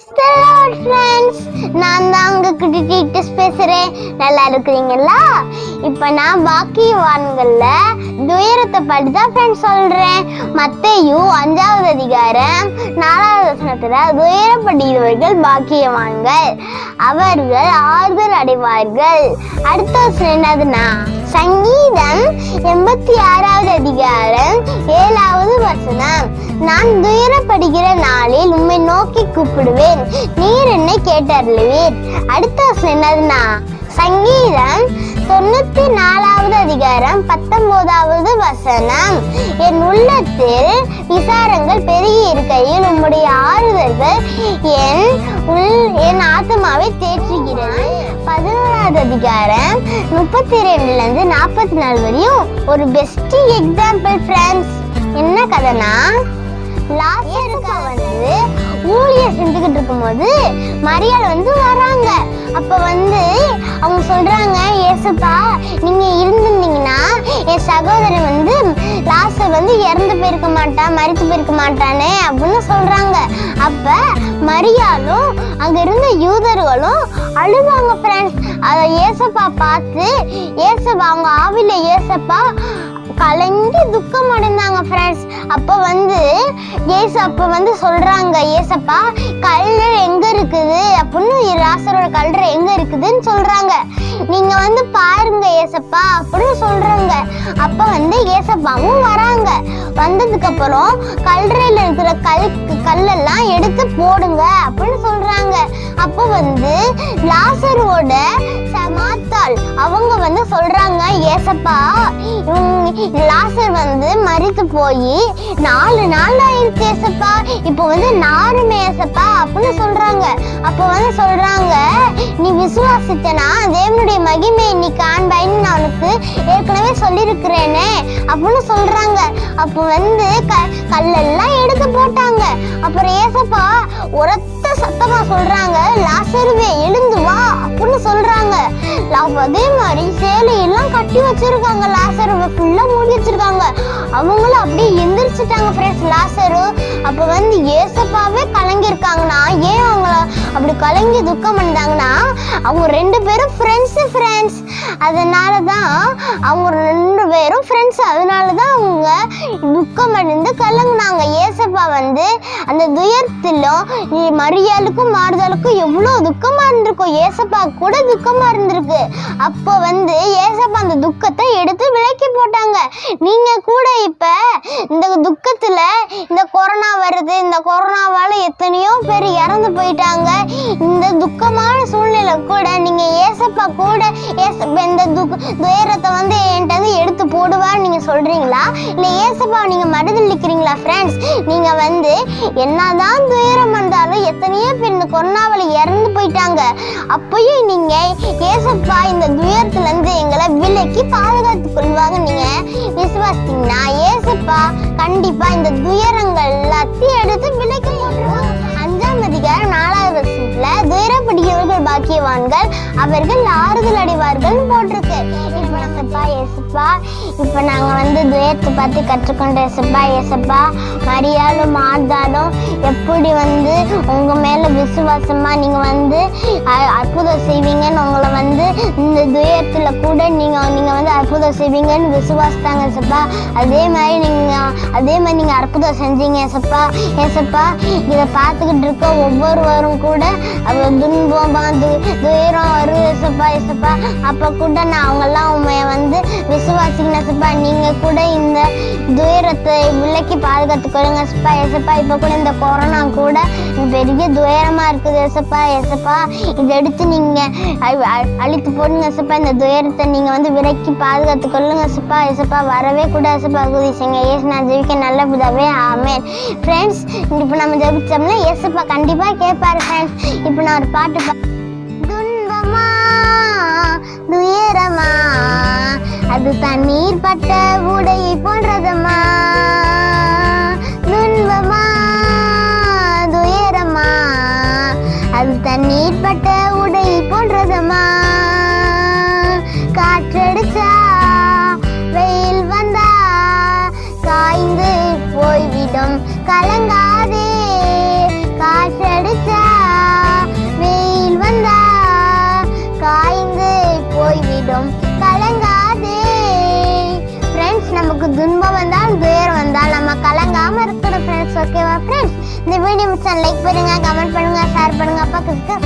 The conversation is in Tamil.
ஃப்ரெண்ட்ஸ் நான் தான் உங்க கிட்ட பேசுறேன். நல்லா இருக்கிறீங்களா? இப்போ நான் பாக்கியவான்கள்ல துயரத்தை பற்றி தான் ஃப்ரெண்ட்ஸ் சொல்றேன். மத்தையும் அஞ்சாவது அதிகாரம் நாலாவது வசனத்துல துயரப்படுகிறவர்கள் பாக்கியவான்கள். அவர்கள் ஆறுதல் அடைவார்கள். அடுத்த வசனம் என்னதுன்னா சங்கீதம் எண்பத்தி ஆறாவது அதிகாரம் ஏழாவது வசனம். நான் துயரப்படுகிற நாளில் உண்மை நோக்கி கூப்பிடுவேன். நீர் என்னை கேட்டருளுவீர். அடுத்த வசனம் என்னதுன்னா சங்கீதம் தொண்ணூத்தி நாலாவது அதிகாரம் பத்தொன்பதாவது வசனம். என் உள்ளத்தில் விசாரங்கள் பெருகி இருக்கையில் உம்முடைய ஆறுதல்கள் என் உள் என் ஆத்மாவை தேற்றுகிறது. பதினோராவது அதிகாரம் முப்பத்தி ரெண்டுல இருந்து நாற்பத்தி நாலு வரையும் ஒரு பெஸ்ட் எக்ஸாம்பிள் ஃப்ரெண்ட்ஸ் என்ன கதைனா லாஸ்டருக்கா வந்து ஊழியர் செஞ்சுக்கிட்டு இருக்கும்போது மரியாள் வந்து வராங்க. அப்போ ஏசப்பா நீங்க இருந்திருந்தீங்கன்னா என் சகோதரன் வந்து லாசர் வந்து இறந்து போயிருக்க மாட்டான் மறித்து போயிருக்க மாட்டானே அப்படின்னு சொல்றாங்க. அப்ப மரியாலும் அங்க இருந்த யூதர்களும் அழுவாங்க ஃப்ரெண்ட்ஸ் அதை ஏசப்பா பார்த்து ஏசப்பா அவங்க ஆவில ஏசப்பா கலங்கி துக்கம் அடைந்தாங்க ஃப்ரெண்ட்ஸ் அப்போ வந்து ஏசு அப்போ வந்து சொல்கிறாங்க ஏசப்பா கல்லறை எங்கே இருக்குது? அப்படின்னு ராசரோட கல்லறை எங்கே இருக்குதுன்னு சொல்கிறாங்க நீங்கள் வந்து பாருங்க ஏசப்பா அப்படின்னு சொல்கிறாங்க அப்போ வந்து ஏசப்பாவும் வராங்க. வந்ததுக்கப்புறம் கல்லறையில் இருக்கிற கல் கல்லெல்லாம் எடுத்து போடுங்க அப்படின்னு சொல்கிறாங்க அப்போ வந்து லாசரோட மாத்தாள். அவங்க வந்து சொல்றாங்க ஏசப்பா லாசர் வந்து மறித்து போய் நாலு நாள் ஆயிருக்கு ஏசப்பா. இப்போ வந்து நானுமே ஏசப்பா அப்படின்னு சொல்றாங்க. அப்போ வந்து சொல்றாங்க நீ விசுவாசித்தனா? தேவனுடைய மகிமை நீ காண்பாயின்னு நான் உனக்கு ஏற்கனவே சொல்லியிருக்கிறேனே அப்படின்னு சொல்றாங்க. அப்போ வந்து க கல்லெல்லாம் எடுத்து போட்டாங்க. அப்புறம் ஏசப்பா உரத்த சத்தமா சொல்றாங்க லாசருவே அதே மாதிரி சேலையெல்லாம் கட்டி வச்சிருக்காங்க. லாசருவை ஃபுல்லா மூடி வச்சிருக்காங்க. அவங்களும் அப்படியே எந்திரிச்சிட்டாங்க ஃப்ரெண்ட்ஸ் லாசரு அப்ப வந்து ஏசப்பாவே கலங்கிருக்காங்கன்னா ஏன் அவங்கள அப்படி கலங்கி துக்கம் பண்ணாங்கன்னா அவங்க ரெண்டு பேரும் ஃப்ரெண்ட்ஸ் ஃப்ரெண்ட்ஸ் அதனால தான் அவங்க ரெண்டு பேரும் ஃப்ரெண்ட்ஸ் அதனால தான் அவங்க துக்கம் அடைந்து கலங்குனாங்க. அப்பா வந்து அந்த துயரத்திலும் இ- மரியாளுக்கும் மாறுதலுக்கும் எவ்வளோ துக்கமா இருந்திருக்கும் ஏசப்பா கூட துக்கமா இருந்திருக்கு. அப்போ வந்து ஏசப்பா அந்த துக்கத்தை எடுத்து விலக்கி போட்டாங்க. நீங்க கூட இப்ப இந்த துக்கத்துல இந்த கொரோனா வருது இந்த கொரோனாவால எத்தனையோ பேர் இறந்து போயிட்டாங்க. இந்த துக்கமான சூழ்நிலை கூட நீங்க ஏசப்பா கூட ஏசப்பா இந்த துக் துயரத்தை வந்து என்கிட்ட வந்து எடுத்து போடுவான்னு நீங்க சொல்றீங்களா? இல்ல ஏசப்பா நீங்க மறுதளிக்கிறீங்களா ஃப்ரெண்ட்ஸ் நீங்க வந்து என்னதான் துயரம் வந்தாலும் எத்தனையோ பேர் இந்த கொரோனாவில் இறந்து போயிட்டாங்க. அப்பயும் நீங்க ஏசப்பா இந்த துயரத்துல இருந்து எங்களை விலக்கி பாதுகாத்துக் கொள்வாங்க நீங்க. விசுவாசித்தீங்கன்னா ஏசப்பா கண்டிப்பா இந்த துயரங்கள் எல்லாத்தையும் எடுத்து விலக்கி போட்டுருவாங்க அஞ்சாம் அதிகாரம் நாலாவது அவர்கள் பாக்கியவான்கள் அவர்கள் ஆறுதல் அடைவார்கள் போட்டிருக்கு. இப்ப எசப்பா இப்ப நாங்க வந்து துயத்தை பத்தி கற்றுக்கொண்ட எசப்பா எசப்பா மரியாளும் மார்தாலும் எப்படி வந்து உங்க மேல விசுவாசமா நீங்க வந்து அற்புதம் செய்வீங்கன்னு உங்களை வந்து இந்த துயத்துல கூட நீங்க நீங்க வந்து அற்புதம் செய்வீங்கன்னு விசுவாசித்தாங்க எசப்பா அதே மாதிரி நீங்க அதே மாதிரி நீங்க அற்புதம் செஞ்சீங்க எசப்பா எசப்பா இதை பார்த்துக்கிட்டு இருக்க ஒவ்வொருவரும் கூட அவ துன்பமா து துயரம் வரும் சுப்பா. ஏசப்பா அப்ப கூட நான் அவங்கெல்லாம் உண்மைய வந்து விசுவாசிங்க சுப்பா. நீங்க கூட இந்த துயரத்தை விலக்கி பாதுகாத்து கொடுங்க சுப்பா எசப்பா இப்ப கூட இந்த கொரோனா கூட பெரிய துயரமா இருக்குது எசப்பா எசப்பா இதை எடுத்து நீங்க அழித்து போடுங்க ஏசப்பா இந்த துயரத்தை நீங்க வந்து விலக்கி பாதுகாத்து கொள்ளுங்க சுப்பா. எசப்பா வரவே கூட எசப்பா உதவி ஏசு நான் ஜெயிக்க நல்ல புதாவே ஆமேன். ஃப்ரெண்ட்ஸ் இப்போ நம்ம ஜெபிச்சோம்னா எசப்பா கண்டிப்பா கேட்பாரு ஃப்ரெண்ட்ஸ் இப்போ நான் ஒரு பாட்டு பா அது தண்ணீர் பட்ட உடையை போன்றதம்மா துன்பமா? துயரமா? அது தண்ணீர் பட்ட உடையை போன்றதம்மா காற்றடிச்சா வெயில் வந்தா? காய்ந்து போய்விடும் கலங்காதே. காற்றடிச்சா வெயில் வந்தா? காய்ந்து போய்விடும் கல நமக்கு துன்பம் வந்தால் துயர் வந்தால் நம்ம கலங்காம இருக்கணும் ஃப்ரெண்ட்ஸ் ஓகேவா ஃப்ரெண்ட்ஸ் இந்த வீடியோ மிச்சம் லைக் பண்ணுங்க கமெண்ட் பண்ணுங்க ஷேர் பண்ணுங்க. பக்கத்துக்கு